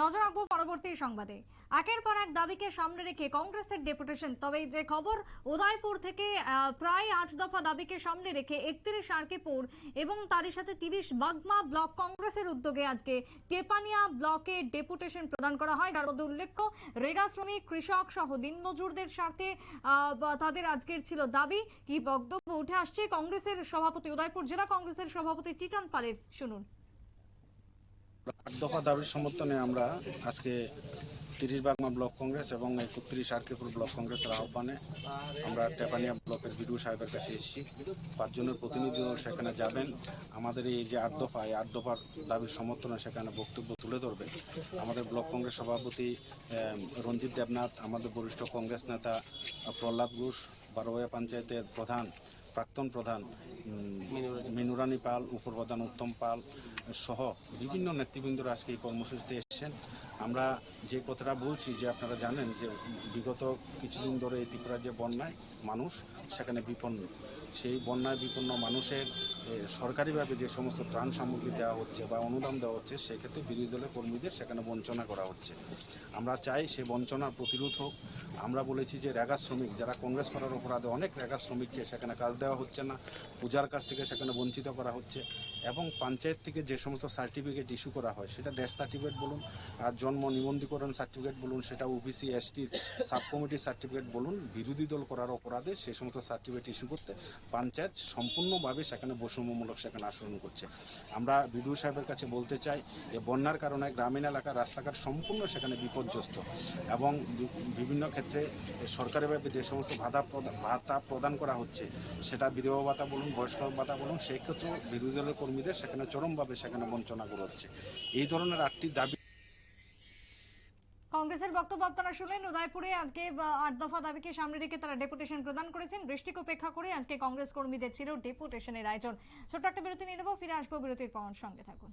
নজর রাখব পরবর্তী সংবাদে। একের পর এক দাবিকে সামনে রেখে কংগ্রেসের ডেপুটেশন। তবে যে খবর উদয়পুর থেকে প্রায় আট দফা দাবিকে সামনে রেখে একত্রিশ আরকেপুর এবং তারই সাথে তিরিশ বাগমা ব্লক কংগ্রেসের উদ্যোগে আজকে টেপানিয়া ব্লকে ডেপুটেশন প্রদান করা হয়। তার মধ্যে উল্লেখ্য, রেগা শ্রমিক, কৃষক সহ দিনমজুরদের স্বার্থে তাদের আজকের ছিল দাবি। কি বক্তব্য উঠে আসছে কংগ্রেসের সভাপতি উদয়পুর, জেলা কংগ্রেসের সভাপতি টিটন পালের। শুনুন। দফা দাবির সমর্থনে আমরা আজকে তিরিশ বাগমা ব্লক কংগ্রেস এবং একত্রিশ আরকেপুর ব্লক কংগ্রেসের আহ্বানে আমরা টেপানিয়া ব্লকের বিডিও সাহেবের কাছে এসেছি। পাঁচজনের প্রতিনিধিও সেখানে যাবেন। আমাদের এই যে আট দফা, এই আট দফার দাবির সমর্থনে সেখানে বক্তব্য তুলে ধরবেন আমাদের ব্লক কংগ্রেস সভাপতি রঞ্জিত দেবনাথ, আমাদের বরিষ্ঠ কংগ্রেস নেতা প্রহ্লাদ ঘোষ, বারোয়া পঞ্চায়েতের প্রধান প্রাক্তন প্রধান মিনুরানী পাল উপপ্রধান উত্তম পাল সহ বিভিন্ন নেতৃবৃন্দরা আজকে এই কর্মসূচিতে এসেছেন। আমরা যে কথাটা বলছি যে আপনারা জানেন যে বিগত কিছুদিন ধরে এই ত্রিপুরার যে বন্যায় মানুষ, সেখানে বিপন্ন। সেই বন্যায় বিপন্ন মানুষের সরকারিভাবে যে সমস্ত ত্রাণ সামগ্রী দেওয়া হচ্ছে বা অনুদান দেওয়া হচ্ছে, সেক্ষেত্রে বিরোধী দলের কর্মীদের সেখানে বঞ্চনা করা হচ্ছে। আমরা চাই সে বঞ্চনার প্রতিরোধ হোক। আমরা বলেছি যে রেগা শ্রমিক, যারা কংগ্রেস করার অপরাধে অনেক রেগা শ্রমিককে সেখানে কাজ দেওয়া হচ্ছে না, পূজার কাছ থেকে সেখানে বঞ্চিত করা হচ্ছে এবং পঞ্চায়েত থেকে যে সমস্ত সার্টিফিকেট ইস্যু করা হয়, সেটা ডেথ সার্টিফিকেট বলুন, আর জন্ম নিবন্ধীকরণ সার্টিফিকেট বলুন, সেটা ওবিসি এসটির সাব কমিটির সার্টিফিকেট বলুন, বিরোধী দল করার অপরাধে সেই সমস্ত সার্টিফিকেট ইস্যু করতে পঞ্চায়েত সম্পূর্ণভাবে সেখানে বৈষম্যমূলক সেখানে আচরণ করছে। আমরা বিডিও সাহেবের কাছে বলতে চাই যে বন্যার কারণে গ্রামীণ এলাকার রাস্তাঘাট সম্পূর্ণ সেখানে বিপর্যস্ত এবং বিভিন্ন ক্ষেত্রে সরকারিভাবে যে সমস্ত ভাতা ভাতা প্রদান করা হচ্ছে, সেটা বিধবা ভাতা বলুন, বয়স্ক ভাতা বলুন, সেই ক্ষেত্রেও বিরোধী দলের কর্মীদের সেখানে চরমভাবে সেখানে বঞ্চনা করা হচ্ছে। এই ধরনের আটটি দাবি কংগ্রেসের বক্তব্য আপনারা শুনলেন। উদয়পুরে আজকে আট দফা দাবিকে সামনে রেখে তারা ডেপুটেশন প্রদান করেছেন। বৃষ্টিকে উপেক্ষা করে আজকে কংগ্রেস কর্মীদের ছিল ডেপুটেশনের আয়োজন। ছোট্ট একটা বিরতি নিয়ে নেব। ফিরে আসব বিরতির পর সঙ্গে থাকুন।